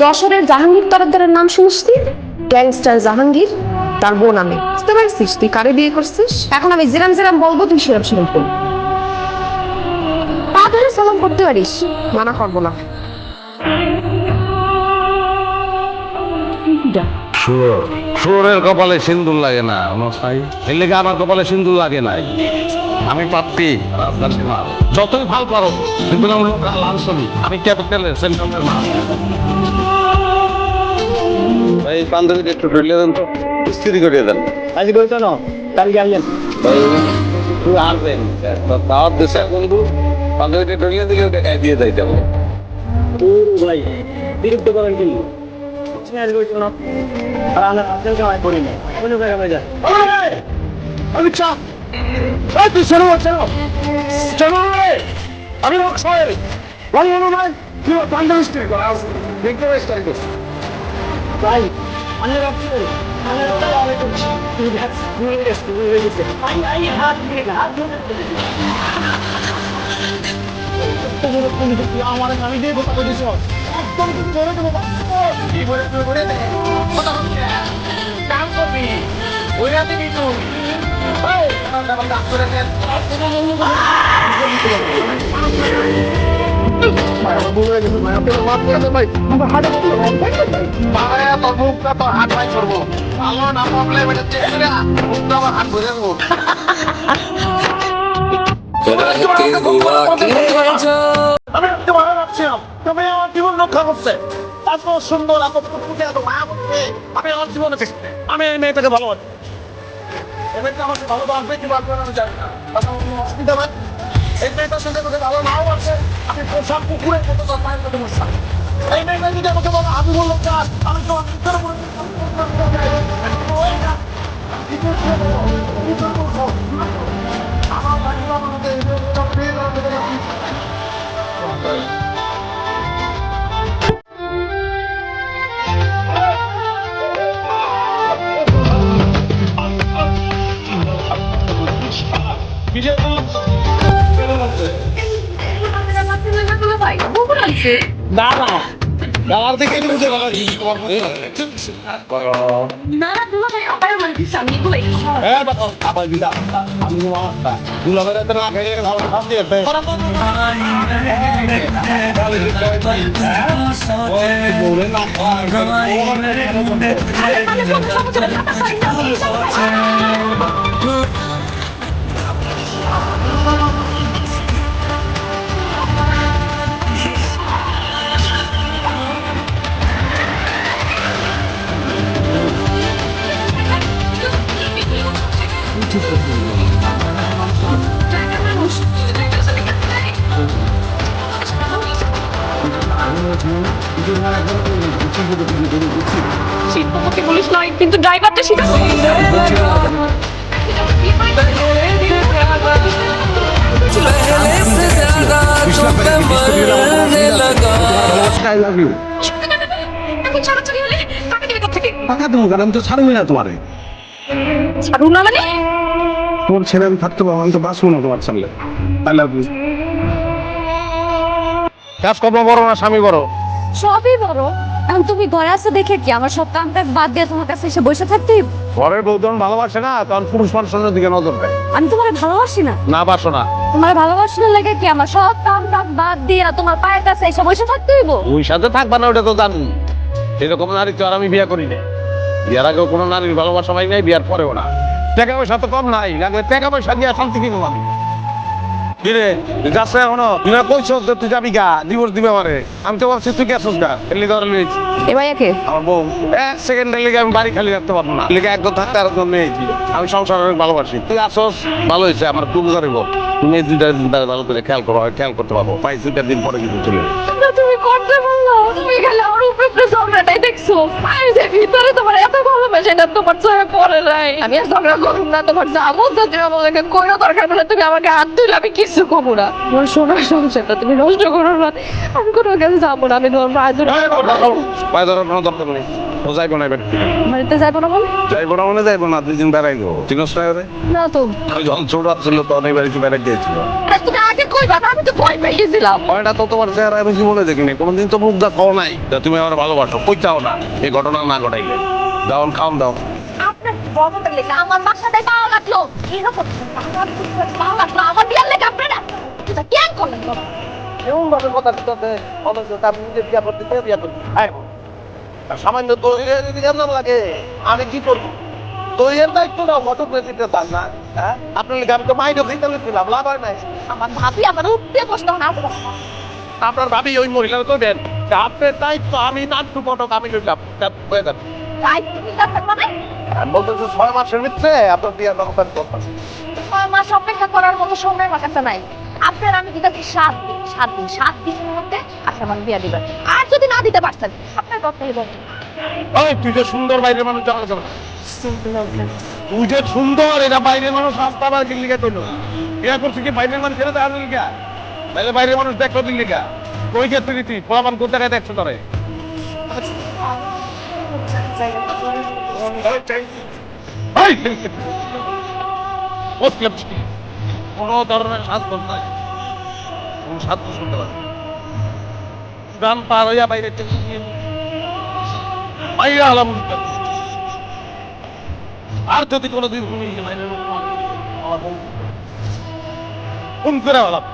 যশোরের জাহাঙ্গীর তরফদারের নাম শুনছি গ্যাংস্টার জাহাঙ্গীর? তার বোন আমি। বুঝতে পারছিস তুই? কারে বিয়ে করছিস? এখন আমি জিরাম জিরাম বলব তুই সেরাম সেরাম করবি পা ধরে সালাম করতে পারিস। মানা করব না। শুয়োরের কপালে সিন্দুর লাগে না মশাই এর লেগে আমার কপালে সিন্দুর লাগে নাই। আমি পাপ্পি। যতই ভালো পারো। কিন্তু আমি লাল ছবি আমি ক্যাপিটালের সেন্ট্রালের একটু ঢুলিয়ে দেন তো। স্থিতি করিয়ে দেন। আজ বলছো না? কালকে তুই আসবেন। দাওয়াত বন্ধু। ঢুলিয়ে গায়ে দিয়ে যাইতে হবে ভাই বিরক্ত করেন না? আর আমরা আজকাল কামাই করি না অন্য জায়গায় আমরা আমি চা তুই শোনো শোনো শোনো রে। আমি লোক সবাই। বাড়ি এলো নাই তুই বান্ধবী স্ত্রী দেখতে পাইস ভাই অনেক রাখছি অনেক রাখছি আমি করছি তুই দেখ, তুই আমি দেবো কি বলে, তুই করে কথা ওই রাতে কি আমি তোমার ভাবছিলাম তুমি আমার আমি আমার জীবনে আমি এই মেয়েটাকে ভালোবাসি। এই মেয়েটা আমাকে ভালোবাসবে কি বাসবে না, আমি জানি না। অসুবিধা নাই এই মেয়েটার সঙ্গে তোকে ভালো নাও আছে আমি পোশাক পুকুরে কত তার মায়ের মতো বসলাম এই মেয়েটা যদি আমাকে বলো আমি বললাম কাজ আমি তো অনেক করে বলে আমার ভাই আমাকে দাদা দাদার থেকে বুঝে ভালো হ্যাঁ না ছাড়ু না মানে? তোমার ছেলে আমি থাকতে পারব আমি তো বাঁচবো না তোমার ছাড়লে আই লাভ ইউ কাজকর্ম বড় না স্বামী বড়? সবই বড়। এখন তুমি ঘরে আছো দেখে কি? আমার সব কাম কাজ বাদ দিয়ে তোমার কাছে এসে বসে থাকতে? ঘরের বউ যখন ভালোবাসে না তখন পুরুষ মানুষের দিকে নজর দেয়। আমি তোমার ভালোবাসি না? না বাসো না। তোমার ভালোবাসি না লেগে কি? আমার সব কাম কাজ বাদ দিয়ে তোমার পায়ের কাছে এসে বসে থাকতে হইব? ওই সাথে থাকবা না ওটা তো জানি। এরকম নারী তো আর আমি বিয়ে করি না বিয়ার আগেও কোনো নারীর ভালোবাসা পাই নাই বিয়ার পরেও না। টাকা পয়সা তো কম নাই লাগলে টাকা পয়সা দিয়ে শান্তি কিনবো আমি। কিরে যাচ্ছে এখনও? তুই না কইছ তুই যাবি গা? ডিভোর্স দিবে আমারে। আমি তো ভাবছি তুই গেছস গা। এলি ধরে নিয়েছি। এ ভাইয়াকে আমার বউ। এক সেকেন্ড লিগে আমি বাড়ি খালি রাখতে পারব না। লিগে একদম থাকতে আর একদম নিয়েছি আমি সংসার অনেক ভালোবাসি। তুই আসস ভালো হয়েছে আমার খুব জানিব তুমি দুইটা দিন ভালো করে খেয়াল করো খেয়াল করতে পারব পাই দুইটা দিন পরে কিন্তু চলে যাবে। না, তুমি করতে পারল। তুমি গেলে আমার উপরে ঝগড়াটাই দেখছ। আমি যে ভিতরে তোমার এত ভালোবাসে না তোমার চোখে পড়ে নাই। আমি আর ঝগড়া করুন না তোমার যা বলতে তুমি আমাকে কোনো দরকার বলে তুমি আমাকে হাত দিলে আমি কিছু কমু না। তোমার সোনার সংসারটা তুমি নষ্ট করো না। আমি কোনো কাছে যাব না আমি তোমার মায়ের জন্য পায়ে ধরার কোনো দরকার নেই। ও যাইবো না এবার। বাড়িতে যাব না বলে? যাইবো না মানে যাইবো না দুই দিন বেড়াইবো না ওরে? না তো। আমি যখন ছোট ছিল তখন এই বাড়িতে বেড়াই দিয়েছিল তুমি আগে কইবা না, আমি তো ভয় পেয়েছিলাম এটা তো তোমার চেহারা আমি জীবনে দেখিনি কোনোদিন তো মুখ দা খাও নাই তা তুমি আমার ভালোবাসো কইতাও না এই ঘটনা না ঘটাইলে দাও খাওন দাও আপনার বদলের লেগে আমার বাসাটাই পাওয়া লাগল এরকম আমার পাওয়া লাগল আমার বিয়ার লেগে আপনারা কেন করলেন বাবা এমন ভাবে কথা দিতে অথচ আমি নিজে বিয়া করতে বিয়া করতে সামান্য দইয়ের লাগে আমি কি করব দইয়ের দায়িত্ব না হ্যাঁ? আপনার আমি তো মাইন্ড অফ হিসাবে লাভ হয় নাই। আমার ভাবি আমার না আপনার ভাবি ওই মহিলার করবেন আপনার দায়িত্ব আমি নাট্টু পটক আমি লইলাম হয়ে যাবে। মানে? বলতেছি ছয় মাসের ভিতরে আপনার ব্যবস্থা ছয় মাস অপেক্ষা করার মতো সময় আমার কাছে নাই। আপনার আমি দিতে সাত দিন সাত দিন সাত দিনের মধ্যে আপনি আমার বিয়া দিবেন। আর যদি না দিতে পারতেন আপনার কথাই বলুন তুই যে সুন্দর বাইরের মানুষ জানা যাবে তুই যে সুন্দর, এটা বাইরের মানুষ রাস্তা বার লিখে কইলো? বিয়া করছিস কি বাইরের মানুষ ছেড়ে দেওয়ার লিখা তাহলে বাইরের মানুষ দেখল দিন লিখা কই কে তুই তুই পোলাপান কোন জায়গায় দেখছ তোরে কোনো ধরনের স্বাদ নাই। কোন স্বাদ শুনতে পারে গান পার হইয়া বাইরে আর যদি কোনোদিন তুমি ফোন করে হলাম